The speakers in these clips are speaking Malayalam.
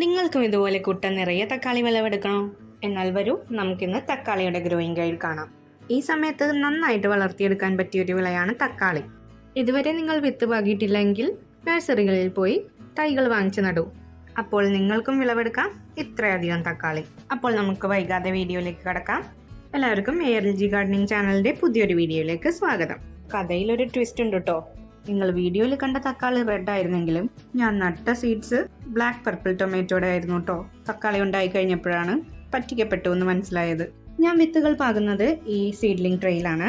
നിങ്ങൾക്കും ഇതുപോലെ കുട്ട നിറയെ തക്കാളി വിളവെടുക്കണോ. എന്നാൽ വരൂ നമുക്കിന്ന് തക്കാളിയുടെ ഗ്രോയിങ് ഗൈഡ് കാണാം. ഈ സമയത്ത് നന്നായിട്ട് വളർത്തിയെടുക്കാൻ പറ്റിയ ഒരു വിളയാണ് തക്കാളി. ഇതുവരെ നിങ്ങൾ വിത്ത് പാകിയിട്ടില്ലെങ്കിൽ നഴ്സറികളിൽ പോയി തൈകൾ വാങ്ങിച്ചു നടൂ. അപ്പോൾ നിങ്ങൾക്കും വിളവെടുക്കാം ഇത്രയധികം തക്കാളി. അപ്പോൾ നമുക്ക് വൈകാതെ വീഡിയോയിലേക്ക് കടക്കാം. എല്ലാവർക്കും എ എൽ ജി ഗാർഡനിങ് ചാനലിന്റെ പുതിയൊരു വീഡിയോയിലേക്ക് സ്വാഗതം. കഥയിലൊരു ട്വിസ്റ്റ് ഉണ്ട് കേട്ടോ. നിങ്ങൾ വീഡിയോയിൽ കണ്ട തക്കാളി റെഡ് ആയിരുന്നെങ്കിലും ഞാൻ നട്ട സീഡ്സ് ബ്ലാക്ക് പർപ്പിൾ ടൊമാറ്റോയുടെ ആയിരുന്നു കേട്ടോ തക്കാളി ഉണ്ടായി കഴിഞ്ഞപ്പോഴാണ് പറ്റിക്കപ്പെട്ടു എന്ന് മനസ്സിലായത്. ഞാൻ വിത്തുകൾ പാകുന്നത് ഈ സീഡ്ലിംഗ് ട്രെയിലാണ്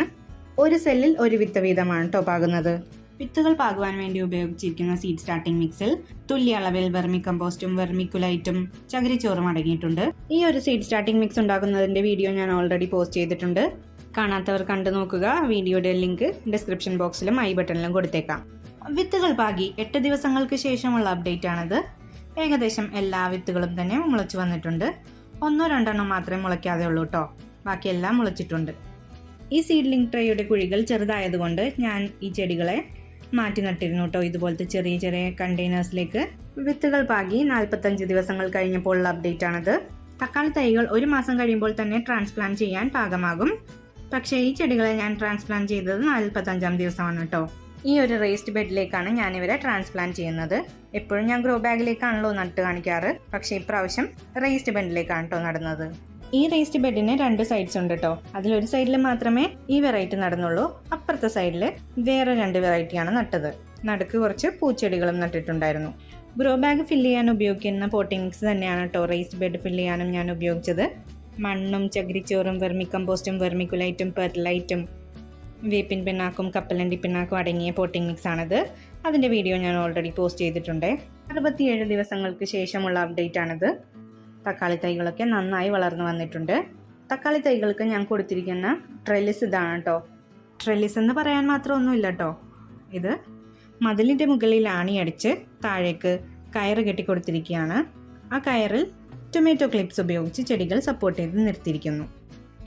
ഒരു സെല്ലിൽ ഒരു വിത്ത് വീതമാണ് കേട്ടോ പാകുന്നത്. വിത്തുകൾ പാകുവാൻ വേണ്ടി ഉപയോഗിച്ചിരിക്കുന്ന സീഡ് സ്റ്റാർട്ടിംഗ് മിക്സിൽ തുല്യ അളവിൽ വെർമി കമ്പോസ്റ്റും വെർമിക്കുലൈറ്റും ചകിരിച്ചോറും അടങ്ങിയിട്ടുണ്ട് ഈ ഒരു സീഡ് സ്റ്റാർട്ടിംഗ് മിക്സ് ഉണ്ടാക്കുന്നതിന്റെ വീഡിയോ ഞാൻ ഓൾറെഡി പോസ്റ്റ് ചെയ്തിട്ടുണ്ട്. കാണാത്തവർ കണ്ടു നോക്കുക. വീഡിയോയുടെ ലിങ്ക് ഡിസ്ക്രിപ്ഷൻ ബോക്സിലും ഐ ബട്ടണിലും കൊടുത്തേക്കാം. വിത്തുകൾ പാകി എട്ട് ദിവസങ്ങൾക്ക് ശേഷമുള്ള അപ്ഡേറ്റ് ആണിത്. ഏകദേശം എല്ലാ വിത്തുകളും തന്നെ മുളച്ച് വന്നിട്ടുണ്ട്. ഒന്നോ രണ്ടെണ്ണം മാത്രമേ മുളയ്ക്കാതെ ഉള്ളൂ കേട്ടോ ബാക്കിയെല്ലാം മുളച്ചിട്ടുണ്ട്. ഈ സീഡ്ലിംഗ് ട്രേയുടെ കുഴികൾ ചെറുതായതുകൊണ്ട് ഞാൻ ഈ ചെടികളെ മാറ്റി നട്ടിരുന്നു കേട്ടോ ഇതുപോലത്തെ ചെറിയ ചെറിയ കണ്ടെയ്നേഴ്സിലേക്ക് വിത്തുകൾ പാകി നാൽപ്പത്തഞ്ച് ദിവസങ്ങൾ കഴിഞ്ഞപ്പോൾ ഉള്ള അപ്ഡേറ്റ് ആണത്. തക്കാളി തൈകൾ ഒരു മാസം കഴിയുമ്പോൾ തന്നെ ട്രാൻസ്പ്ലാന്റ് ചെയ്യാൻ പാകമാകും. പക്ഷേ ഈ ചെടികളെ ഞാൻ ട്രാൻസ്പ്ലാന്റ് ചെയ്തത് നാൽപ്പത്തഞ്ചാം ദിവസമാണ് കേട്ടോ ഈ ഒരു റേസ്റ്റ് ബെഡിലേക്കാണ് ഞാൻ ഇവരെ ട്രാൻസ്പ്ലാന്റ് ചെയ്യുന്നത്. എപ്പോഴും ഞാൻ ഗ്രോ ബാഗിലേക്കാണല്ലോ നട്ട് കാണിക്കാറ്. പക്ഷേ ഇപ്രാവശ്യം റേസ്റ്റ് ബെഡിലേക്കാണ് കേട്ടോ നടുന്നത്. ഈ റേസ്റ്റ് ബെഡിന് രണ്ട് സൈഡ്സ് ഉണ്ട് കേട്ടോ അതിലൊരു സൈഡിൽ മാത്രമേ ഈ വെറൈറ്റി നടന്നുള്ളൂ. അപ്പുറത്തെ സൈഡിൽ വേറെ രണ്ട് വെറൈറ്റിയാണ് നട്ടത്. നടുക്ക് കുറച്ച് പൂച്ചെടികളും നട്ടിട്ടുണ്ടായിരുന്നു. ഗ്രോ ബാഗ് ഫില്ല് ചെയ്യാൻ ഉപയോഗിക്കുന്ന പോട്ടിംഗ് മിക്സ് തന്നെയാണ് കേട്ടോ റേസ്റ്റ് ബെഡ് ഫില്ല് ചെയ്യാനും ഞാൻ ഉപയോഗിച്ചത്. മണ്ണും ചകിരിച്ചോറും വെർമി കമ്പോസ്റ്റും വെർമിക്കുലൈറ്റും പെർലൈറ്റും വേപ്പിൻ പിണ്ണാക്കും കപ്പലണ്ടി പിണ്ണാക്കും അടങ്ങിയ പോട്ടിംഗ് മിക്സ് ആണിത്. അതിന്റെ വീഡിയോ ഞാൻ ഓൾറെഡി പോസ്റ്റ് ചെയ്തിട്ടുണ്ട്. അറുപത്തിയേഴ് ദിവസങ്ങൾക്ക് ശേഷമുള്ള അപ്ഡേറ്റ് ആണിത്. തക്കാളി തൈകളൊക്കെ നന്നായി വളർന്നു വന്നിട്ടുണ്ട്. തക്കാളി തൈകൾക്ക് ഞാൻ കൊടുത്തിരിക്കുന്ന ട്രെല്ലിസ് ഇതാണ് കേട്ടോ ട്രെല്ലിസ് എന്ന് പറയാൻ മാത്രം ഒന്നുമില്ല കേട്ടോ ഇത് മതിലിന്റെ മുകളിൽ ആണി അടിച്ച് താഴേക്ക് കയറ് കെട്ടി കൊടുത്തിരിക്കുകയാണ്. ആ കയറിൽ ടൊമാറ്റോ ക്ലിപ്സ് ഉപയോഗിച്ച് ചെടികൾ സപ്പോർട്ട് ചെയ്ത് നിർത്തിയിരിക്കുന്നു.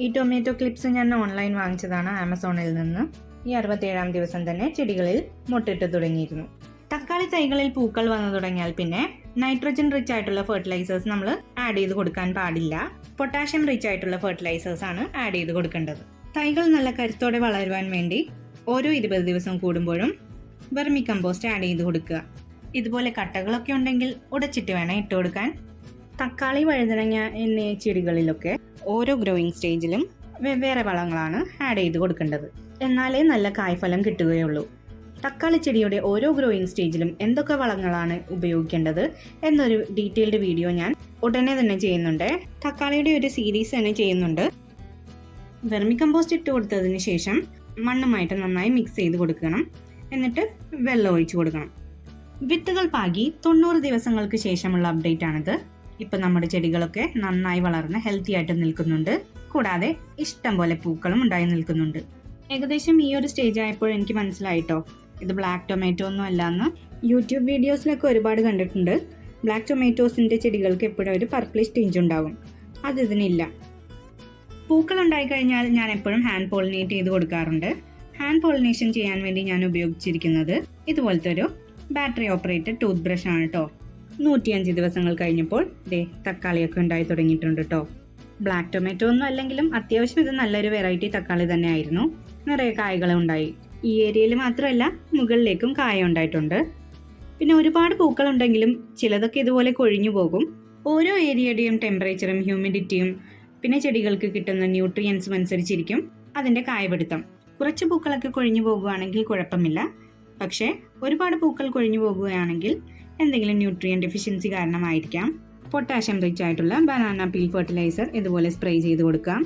ഈ ടൊമാറ്റോ ക്ലിപ്സ് ഞാൻ ഓൺലൈൻ വാങ്ങിച്ചതാണ് ആമസോണിൽ നിന്ന്. ഈ അറുപത്തേഴാം ദിവസം തന്നെ ചെടികളിൽ മുട്ടിട്ട് തുടങ്ങിയിരുന്നു. തക്കാളി തൈകളിൽ പൂക്കൾ വന്നു തുടങ്ങിയാൽ പിന്നെ നൈട്രജൻ റിച്ച് ആയിട്ടുള്ള ഫെർട്ടിലൈസേഴ്സ് നമ്മൾ ആഡ് ചെയ്ത് കൊടുക്കാൻ പാടില്ല. പൊട്ടാഷ്യം റിച്ച് ആയിട്ടുള്ള ഫെർട്ടിലൈസേഴ്സ് ആണ് ആഡ് ചെയ്ത് കൊടുക്കേണ്ടത്. തൈകൾ നല്ല കരുത്തോടെ വളരുവാൻ വേണ്ടി ഓരോ ഇരുപത് ദിവസം കൂടുമ്പോഴും വെർമി കമ്പോസ്റ്റ് ആഡ് ചെയ്ത് കൊടുക്കുക. ഇതുപോലെ കട്ടകളൊക്കെ ഉണ്ടെങ്കിൽ ഉടച്ചിട്ട് വേണം ഇട്ട് കൊടുക്കാൻ. തക്കാളി വഴുതനങ്ങ എന്നീ ചെടികളിലൊക്കെ ഓരോ ഗ്രോയിങ് സ്റ്റേജിലും വെവ്വേറെ വളങ്ങളാണ് ആഡ് ചെയ്ത് കൊടുക്കേണ്ടത്. എന്നാലേ നല്ല കായ്ഫലം കിട്ടുകയുള്ളൂ. തക്കാളി ചെടിയുടെ ഓരോ ഗ്രോയിങ് സ്റ്റേജിലും എന്തൊക്കെ വളങ്ങളാണ് ഉപയോഗിക്കേണ്ടത് എന്നൊരു ഡീറ്റെയിൽഡ് വീഡിയോ ഞാൻ ഉടനെ തന്നെ ചെയ്യുന്നുണ്ട്. തക്കാളിയുടെ ഒരു സീരീസ് തന്നെ ചെയ്യുന്നുണ്ട്. വെർമി കമ്പോസ്റ്റ് ഇട്ട് കൊടുത്തതിന് ശേഷം മണ്ണുമായിട്ട് നന്നായി മിക്സ് ചെയ്ത് കൊടുക്കണം. എന്നിട്ട് വെള്ളം ഒഴിച്ചു കൊടുക്കണം. വിത്തുകൾ പാകി തൊണ്ണൂറ് ദിവസങ്ങൾക്ക് ശേഷമുള്ള അപ്ഡേറ്റ് ആണിത്. ഇപ്പൊ നമ്മുടെ ചെടികളൊക്കെ നന്നായി വളർന്ന് ഹെൽത്തി ആയിട്ട് നിൽക്കുന്നുണ്ട്. കൂടാതെ ഇഷ്ടം പോലെ പൂക്കളും ഉണ്ടായി നിൽക്കുന്നുണ്ട്. ഏകദേശം ഈ ഒരു സ്റ്റേജ് ആയപ്പോൾ എനിക്ക് മനസ്സിലായിട്ടോ ഇത് ബ്ലാക്ക് ടൊമാറ്റോ ഒന്നും അല്ലാന്ന് യൂട്യൂബ് വീഡിയോസിലൊക്കെ ഒരുപാട് കണ്ടിട്ടുണ്ട്. ബ്ലാക്ക് ടൊമാറ്റോസിന്റെ ചെടികൾക്ക് എപ്പോഴും ഒരു പർപ്പിളിഷ് ടിഞ്ച് ഉണ്ടാകും അത് ഇതിനില്ല. പൂക്കൾ ഉണ്ടായി കഴിഞ്ഞാൽ ഞാൻ എപ്പോഴും ഹാൻഡ് പോളിനേറ്റ് ചെയ്ത് കൊടുക്കാറുണ്ട്. ഹാൻഡ് പോളിനേഷൻ ചെയ്യാൻ വേണ്ടി ഞാൻ ഉപയോഗിച്ചിരിക്കുന്നത് ഇതുപോലത്തെ ഒരു ബാറ്ററി ഓപ്പറേറ്റഡ് ടൂത്ത് ബ്രഷ് ആണ് കേട്ടോ നൂറ്റിയഞ്ച് ദിവസങ്ങൾ കഴിഞ്ഞപ്പോൾ ദേ തക്കാളിയൊക്കെ ഉണ്ടായി തുടങ്ങിയിട്ടുണ്ട് കേട്ടോ ബ്ലാക്ക് ടൊമാറ്റോ ഒന്നും അല്ലെങ്കിലും അത്യാവശ്യം ഇത് നല്ലൊരു വെറൈറ്റി തക്കാളി തന്നെ ആയിരുന്നു നിറയെ കായകൾ ഉണ്ടായി. ഈ ഏരിയയിൽ മാത്രമല്ല മുകളിലേക്കും കായ ഉണ്ടായിട്ടുണ്ട്. പിന്നെ ഒരുപാട് പൂക്കളുണ്ടെങ്കിലും ചിലതൊക്കെ ഇതുപോലെ കൊഴിഞ്ഞു പോകും. ഓരോ ഏരിയയുടെയും ടെമ്പറേച്ചറും ഹ്യൂമിഡിറ്റിയും പിന്നെ ചെടികൾക്ക് കിട്ടുന്ന ന്യൂട്രിയൻസും അനുസരിച്ചിരിക്കും അതിന്റെ കായപിടുത്തം. കുറച്ച് പൂക്കളൊക്കെ കൊഴിഞ്ഞു പോകുകയാണെങ്കിൽ കുഴപ്പമില്ല. പക്ഷേ ഒരുപാട് പൂക്കൾ കൊഴിഞ്ഞു പോകുകയാണെങ്കിൽ എന്തെങ്കിലും ന്യൂട്രിയൻ ഡെഫിഷ്യൻസി കാരണമായിരിക്കാം. പൊട്ടാഷ്യം റിച്ച് ആയിട്ടുള്ള ബനാന പീൽ ഫെർട്ടിലൈസർ ഇതുപോലെ സ്പ്രേ ചെയ്ത് കൊടുക്കാം.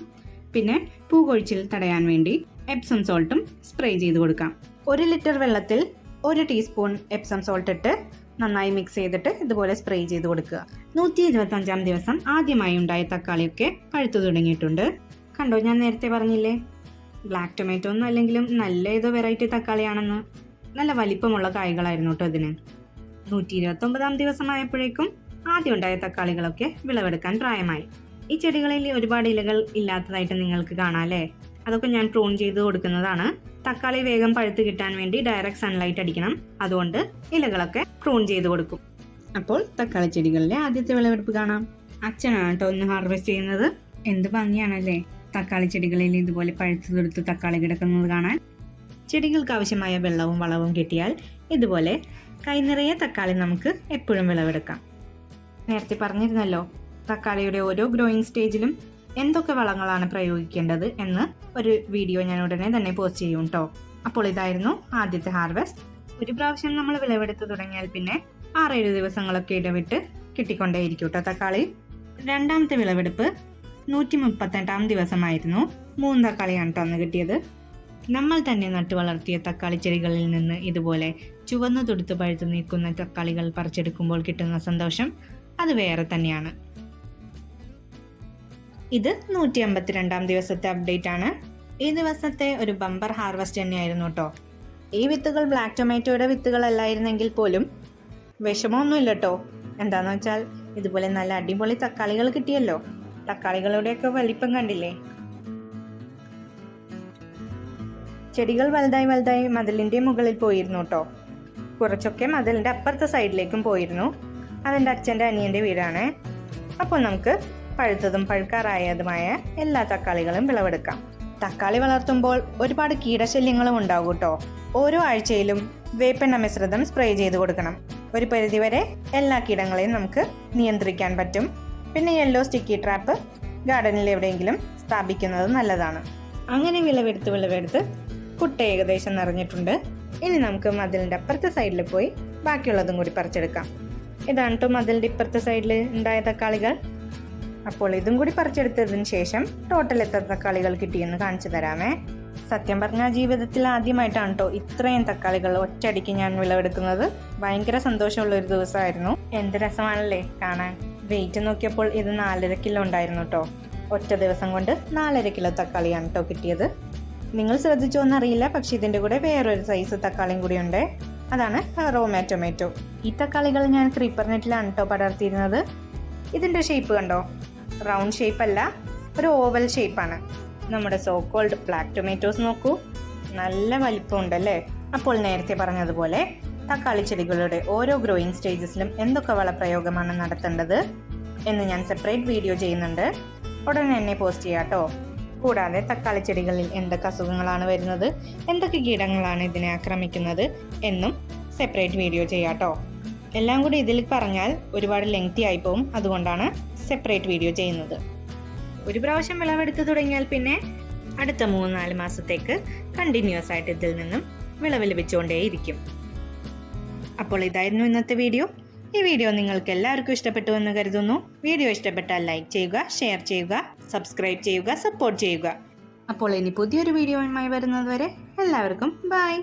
പിന്നെ പൂകൊഴിച്ചിൽ തടയാൻ വേണ്ടി എപ്സം സോൾട്ടും സ്പ്രേ ചെയ്ത് കൊടുക്കാം. ഒരു ലിറ്റർ വെള്ളത്തിൽ ഒരു ടീസ്പൂൺ എപ്സം സോൾട്ട് ഇട്ട് നന്നായി മിക്സ് ചെയ്തിട്ട് ഇതുപോലെ സ്പ്രേ ചെയ്ത് കൊടുക്കുക. നൂറ്റി ഇരുപത്തഞ്ചാം ദിവസം ആദ്യമായി ഉണ്ടായ തക്കാളിയൊക്കെ പഴുത്തു തുടങ്ങിയിട്ടുണ്ട്. കണ്ടോ ഞാൻ നേരത്തെ പറഞ്ഞില്ലേ? ബ്ലാക്ക് ടൊമാറ്റോ ഒന്നും അല്ലെങ്കിലും നല്ല ഏതോ വെറൈറ്റി തക്കാളിയാണെന്ന്. നല്ല വലിപ്പമുള്ള കായ്കളായിരുന്നു കേട്ടോ ഇതിന്. നൂറ്റി ഇരുപത്തൊമ്പതാം ദിവസമായപ്പോഴേക്കും ആദ്യം ഉണ്ടായ തക്കാളികളൊക്കെ വിളവെടുക്കാൻ പ്രായമായി. ഈ ചെടികളിൽ ഒരുപാട് ഇലകൾ ഇല്ലാത്തതായിട്ട് നിങ്ങൾക്ക് കാണാല്ലേ അതൊക്കെ ഞാൻ പ്രൂൺ ചെയ്ത് കൊടുക്കുന്നതാണ്. തക്കാളി വേഗം പഴുത്ത് കിട്ടാൻ വേണ്ടി ഡയറക്റ്റ് സൺലൈറ്റ് അടിക്കണം. അതുകൊണ്ട് ഇലകളൊക്കെ പ്രൂൺ ചെയ്ത് കൊടുക്കും. അപ്പോൾ തക്കാളി ചെടികളിലെ ആദ്യത്തെ വിളവെടുപ്പ് കാണാം. അച്ഛനാണ് കേട്ടോ ഒന്ന് ഹാർവെസ്റ്റ് ചെയ്യുന്നത്. എന്ത് ഭംഗിയാണല്ലേ തക്കാളി ചെടികളിൽ ഇതുപോലെ പഴുത്തു തൊടുത്ത് തക്കാളി കിടക്കുന്നത് കാണാൻ. ചെടികൾക്ക് ആവശ്യമായ വെള്ളവും വളവും കിട്ടിയാൽ ഇതുപോലെ കൈ നിറയെ തക്കാളി നമുക്ക് എപ്പോഴും വിളവെടുക്കാം. നേരത്തെ പറഞ്ഞിരുന്നല്ലോ തക്കാളിയുടെ ഓരോ ഗ്രോയിങ് സ്റ്റേജിലും എന്തൊക്കെ വളങ്ങളാണ് പ്രയോഗിക്കേണ്ടത് എന്ന് ഒരു വീഡിയോ ഞാൻ ഉടനെ തന്നെ പോസ്റ്റ് ചെയ്യും കേട്ടോ അപ്പോൾ ഇതായിരുന്നു ആദ്യത്തെ ഹാർവെസ്റ്റ് ഒരു പ്രാവശ്യം നമ്മൾ വിളവെടുത്ത് തുടങ്ങിയാൽ പിന്നെ ആറേഴ് ദിവസങ്ങളൊക്കെ ഇടവിട്ട് കിട്ടിക്കൊണ്ടേയിരിക്കും കേട്ടോ തക്കാളി. രണ്ടാമത്തെ വിളവെടുപ്പ് നൂറ്റി മുപ്പത്തെട്ടാം ദിവസമായിരുന്നു. മൂന്ന് തക്കാളിയാണ് കേട്ടോ അന്ന് കിട്ടിയത്. നമ്മൾ തന്നെ നട്ടു വളർത്തിയ തക്കാളി ചെടികളിൽ നിന്ന് ഇതുപോലെ ചുവന്നു തുടുത്ത് പഴുത്തു നിൽക്കുന്ന തക്കാളികൾ പറിച്ചെടുക്കുമ്പോൾ കിട്ടുന്ന സന്തോഷം അത് വേറെ തന്നെയാണ്. ഇത് നൂറ്റി അമ്പത്തിരണ്ടാം ദിവസത്തെ അപ്ഡേറ്റ് ആണ്. ഈ ദിവസത്തെ ഒരു ബമ്പർ ഹാർവസ്റ്റ് തന്നെയായിരുന്നു കേട്ടോ ഈ വിത്തുകൾ ബ്ലാക്ക് ടൊമാറ്റോയുടെ വിത്തുകളല്ലായിരുന്നെങ്കിൽ പോലും വിഷമമൊന്നുമില്ല കേട്ടോ എന്താന്ന് വെച്ചാൽ ഇതുപോലെ നല്ല അടിപൊളി തക്കാളികൾ കിട്ടിയല്ലോ. തക്കാളികളുടെയൊക്കെ വലിപ്പം കണ്ടില്ലേ? ചെടികൾ വലുതായി വലുതായി മതിലിന്റെ മുകളിൽ പോയിരുന്നു കേട്ടോ കുറച്ചൊക്കെ മതിലിന്റെ അപ്പുറത്തെ സൈഡിലേക്കും പോയിരുന്നു. അതെന്റെ അച്ഛന്റെ അനിയന്റെ വീടാണ്. അപ്പോൾ നമുക്ക് പഴുത്തതും പഴുക്കാറായതുമായ എല്ലാ തക്കാളികളും വിളവെടുക്കാം. തക്കാളി വളർത്തുമ്പോൾ ഒരുപാട് കീടശല്യങ്ങളും ഉണ്ടാകും കേട്ടോ ഓരോ ആഴ്ചയിലും വേപ്പെണ്ണ മിശ്രിതം സ്പ്രേ ചെയ്ത് കൊടുക്കണം. ഒരു പരിധിവരെ എല്ലാ കീടങ്ങളെയും നമുക്ക് നിയന്ത്രിക്കാൻ പറ്റും. പിന്നെ യെല്ലോ സ്റ്റിക്കി ട്രാപ്പ് ഗാർഡനിൽ എവിടെയെങ്കിലും സ്ഥാപിക്കുന്നത് നല്ലതാണ്. അങ്ങനെ വിളവെടുത്ത് വിളവെടുത്ത് കുട്ട ഏകദേശം നിറഞ്ഞിട്ടുണ്ട്. ഇനി നമുക്ക് മതിലിന്റെ അപ്പുറത്തെ സൈഡിൽ പോയി ബാക്കിയുള്ളതും കൂടി പറിച്ചെടുക്കാം. ഇതാണ് കേട്ടോ മതിലിന്റെ ഇപ്പുറത്തെ സൈഡിൽ ഉണ്ടായ തക്കാളികൾ. അപ്പോൾ ഇതും കൂടി പറിച്ചെടുത്തതിന് ശേഷം ടോട്ടൽ എത്ര തക്കാളികൾ കിട്ടിയെന്ന് കാണിച്ചു തരാമേ. സത്യം പറഞ്ഞാൽ ജീവിതത്തിൽ ആദ്യമായിട്ടാണ് കേട്ടോ ഇത്രയും തക്കാളികൾ ഒറ്റയടിക്ക് ഞാൻ വിളവെടുക്കുന്നത്. ഭയങ്കര സന്തോഷമുള്ള ഒരു ദിവസമായിരുന്നു. എന്ത് രസമാണല്ലേ കാണാൻ. വെയിറ്റ് നോക്കിയപ്പോൾ ഇത് നാലര കിലോ ഉണ്ടായിരുന്നു കേട്ടോ ഒറ്റ ദിവസം കൊണ്ട് നാലര കിലോ തക്കാളിയാണ് കേട്ടോ കിട്ടിയത്. നിങ്ങൾ ശ്രദ്ധിച്ചോ എന്നറിയില്ല പക്ഷെ ഇതിന്റെ കൂടെ വേറൊരു സൈസ് തക്കാളിയും കൂടി ഉണ്ട്. അതാണ് റോമാ ടൊമാറ്റോ ഈ തക്കാളികൾ ഞാൻ ക്രീപ്പർ നെറ്റിലാണ് കേട്ടോ പടർത്തിയിരുന്നത്. ഇതിന്റെ ഷേപ്പ് കണ്ടോ? റൗണ്ട് ഷേപ്പ് അല്ല ഒരു ഓവൽ ഷേപ്പാണ് നമ്മുടെ സോ കോൾഡ് ബ്ലാക്ക് ടൊമാറ്റോസ് നോക്കൂ. നല്ല വലിപ്പമുണ്ട് അല്ലേ? അപ്പോൾ നേരത്തെ പറഞ്ഞതുപോലെ തക്കാളി ചെടികളുടെ ഓരോ ഗ്രോയിങ് സ്റ്റേജസിലും എന്തൊക്കെ വളപ്രയോഗമാണ് നടത്തേണ്ടത് എന്ന് ഞാൻ സെപ്പറേറ്റ് വീഡിയോ ചെയ്യുന്നുണ്ട്. ഉടനെ എന്നെ പോസ്റ്റ് ചെയ്യാം കേട്ടോ കൂടാതെ തക്കാളി ചെടികളിൽ എന്തൊക്കെ അസുഖങ്ങളാണ് വരുന്നത് എന്തൊക്കെ കീടങ്ങളാണ് ഇതിനെ ആക്രമിക്കുന്നത് എന്നും സെപ്പറേറ്റ് വീഡിയോ ചെയ്യാട്ടോ. എല്ലാം കൂടി ഇതിൽ പറഞ്ഞാൽ ഒരുപാട് ലെങ്തി ആയിപ്പോവും അതുകൊണ്ടാണ് സെപ്പറേറ്റ് വീഡിയോ ചെയ്യുന്നത്. ഒരു പ്രാവശ്യം വിളവെടുത്ത് തുടങ്ങിയാൽ പിന്നെ അടുത്ത മൂന്ന് നാല് മാസത്തേക്ക് കണ്ടിന്യൂസ് ആയിട്ട് ഇതിൽ നിന്നും വിളവ് ലഭിച്ചുകൊണ്ടേയിരിക്കും. അപ്പോൾ ഇതായിരുന്നു ഇന്നത്തെ വീഡിയോ ഈ വീഡിയോ നിങ്ങൾക്ക് എല്ലാവർക്കും ഇഷ്ടപ്പെട്ടു എന്ന് കരുതുന്നു. വീഡിയോ ഇഷ്ടപ്പെട്ടാൽ ലൈക്ക് ചെയ്യുക ഷെയർ ചെയ്യുക സബ്സ്ക്രൈബ് ചെയ്യുക സപ്പോർട്ട് ചെയ്യുക. അപ്പോൾ ഇനി പുതിയൊരു വീഡിയോയുമായി വരുന്നത് വരെ എല്ലാവർക്കും ബൈ